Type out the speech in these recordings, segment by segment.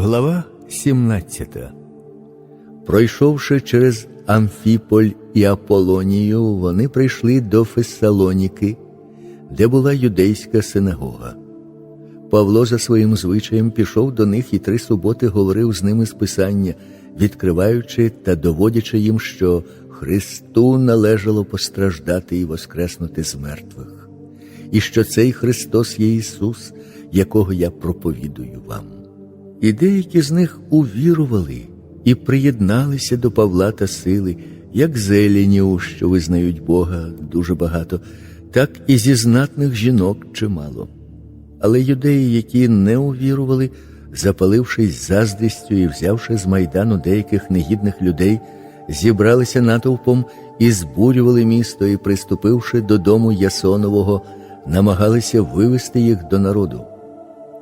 Глава 17 Пройшовши через Амфіполь і Аполонію, вони прийшли до Фессалоніки, де була юдейська синагога. Павло за своїм звичаєм пішов до них і три суботи говорив з ними з Писання, відкриваючи та доводячи їм, що Христу належало постраждати і воскреснути з мертвих, і що цей Христос є Ісус, якого я проповідую вам. І деякі з них увірували і приєдналися до Павла та сили, як зеленів, що визнають Бога дуже багато, так і зі знатних жінок чимало. Але юдеї, які не увірували, запалившись заздрістю і взявши з майдану деяких негідних людей, зібралися натовпом і збурювали місто, і, приступивши додому Ясонового, намагалися вивести їх до народу.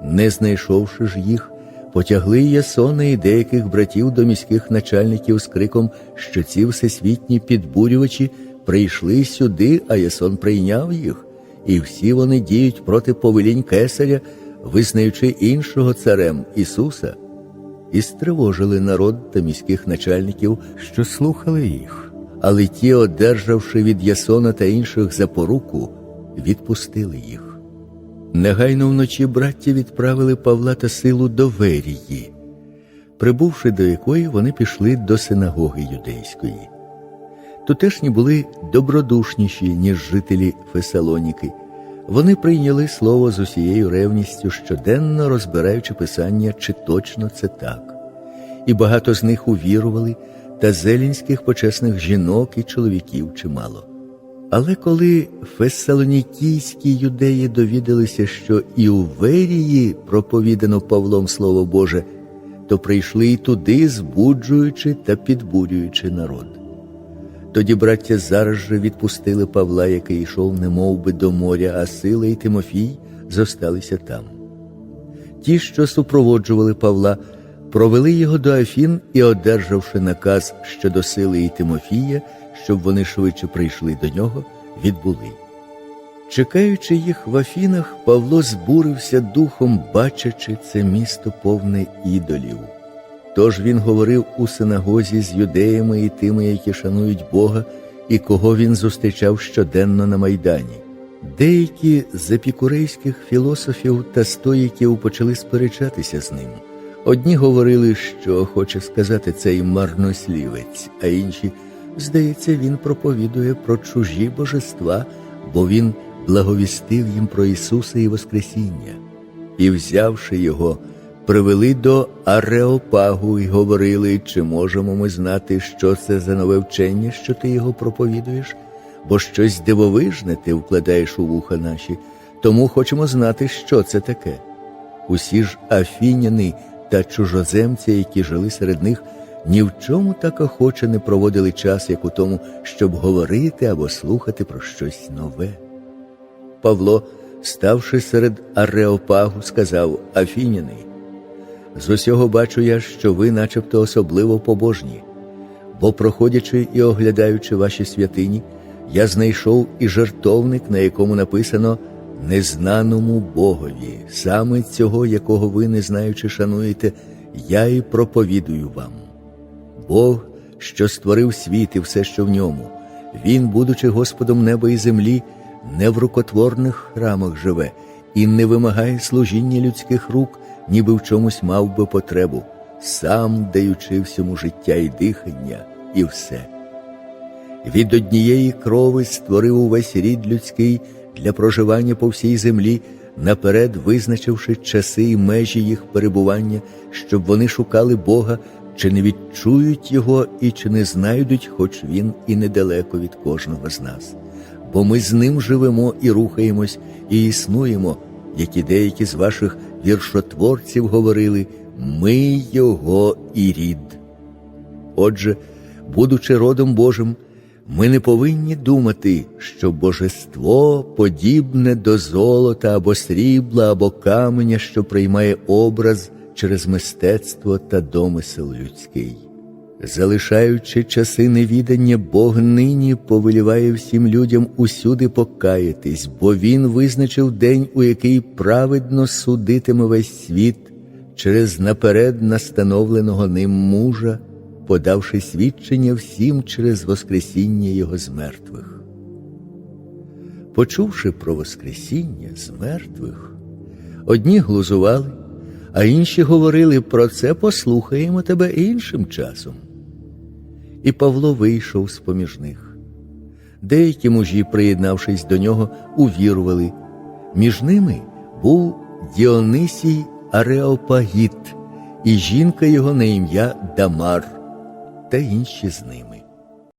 Не знайшовши ж їх, потягли Ясона і деяких братів до міських начальників з криком, що ці всесвітні підбурювачі прийшли сюди, а Ясон прийняв їх, і всі вони діють проти повелінь кесаря, визнаючи іншого царем Ісуса, і стривожили народ та міських начальників, що слухали їх. Але ті, одержавши від Ясона та інших запоруку, відпустили їх. Негайно вночі браття відправили Павла та силу до Верії, прибувши до якої вони пішли до синагоги юдейської. Тутешні були добродушніші, ніж жителі Фесалоніки. Вони прийняли слово з усією ревністю, щоденно розбираючи писання, чи точно це так. І багато з них увірували, та зелінських почесних жінок і чоловіків чимало. Але коли фессалонікійські юдеї довідалися, що і у Верії проповідано Павлом Слово Боже, то прийшли і туди, збуджуючи та підбурюючи народ. Тоді браття зараз же відпустили Павла, який йшов немов би до моря, а Сила і Тимофій зосталися там. Ті, що супроводжували Павла, провели його до Афін і, одержавши наказ щодо Сили і Тимофія, щоб вони швидше прийшли до нього, відбули. Чекаючи їх в Афінах, Павло збурився духом, бачачи це місто повне ідолів. Тож він говорив у синагозі з юдеями і тими, які шанують Бога, і кого він зустрічав щоденно на майдані. Деякі з епікурейських філософів та стоїків почали сперечатися з ним. Одні говорили, що хоче сказати цей марнослівець, а інші, здається, він проповідує про чужі божества, бо він благовістив їм про Ісуса і Воскресіння, і, взявши його, привели до Ареопагу і говорили, чи можемо ми знати, що це за нове вчення, що ти його проповідуєш, бо щось дивовижне ти вкладаєш у вуха наші, тому хочемо знати, що це таке. Усі ж афіняни та чужоземці, які жили серед них, ні в чому так охоче не проводили час, як у тому, щоб говорити або слухати про щось нове. Павло, ставши серед Ареопагу, сказав Афіняни, з усього бачу я, що ви, начебто, особливо побожні, бо, проходячи і оглядаючи ваші святині, я знайшов і жертовник, на якому написано незнаному Богові, саме цього, якого ви, не знаючи, шануєте, я і проповідую вам. Бог, що створив світ і все, що в ньому, Він, будучи Господом неба і землі, не в рукотворних храмах живе і не вимагає служіння людських рук, ніби в чомусь мав би потребу, сам даючи всьому життя і дихання, і все. Від однієї крови створив увесь рід людський для проживання по всій землі, наперед визначивши часи і межі їх перебування, щоб вони шукали Бога, чи не відчують Його і чи не знайдуть, хоч Він і недалеко від кожного з нас. Бо ми з ним живемо і рухаємось, і існуємо, як і деякі з ваших віршотворців говорили, ми Його і рід. Отже, будучи родом Божим, ми не повинні думати, що божество подібне до золота або срібла, або каменя, що приймає образ через мистецтво та домисел людський. Залишаючи часи невідання, Бог нині повеліває всім людям усюди покаятись, бо Він визначив день, у який праведно судитиме весь світ через наперед настановленого ним мужа, подавши свідчення всім через Воскресіння Його з мертвих. Почувши про Воскресіння з мертвих, одні глузували, а інші говорили про це послухаємо тебе іншим часом. І Павло вийшов з поміж них. Деякі мужі, приєднавшись до нього, увірували. Між ними був Діонисій Ареопагіт і жінка його на ім'я Дамар та інші з ним.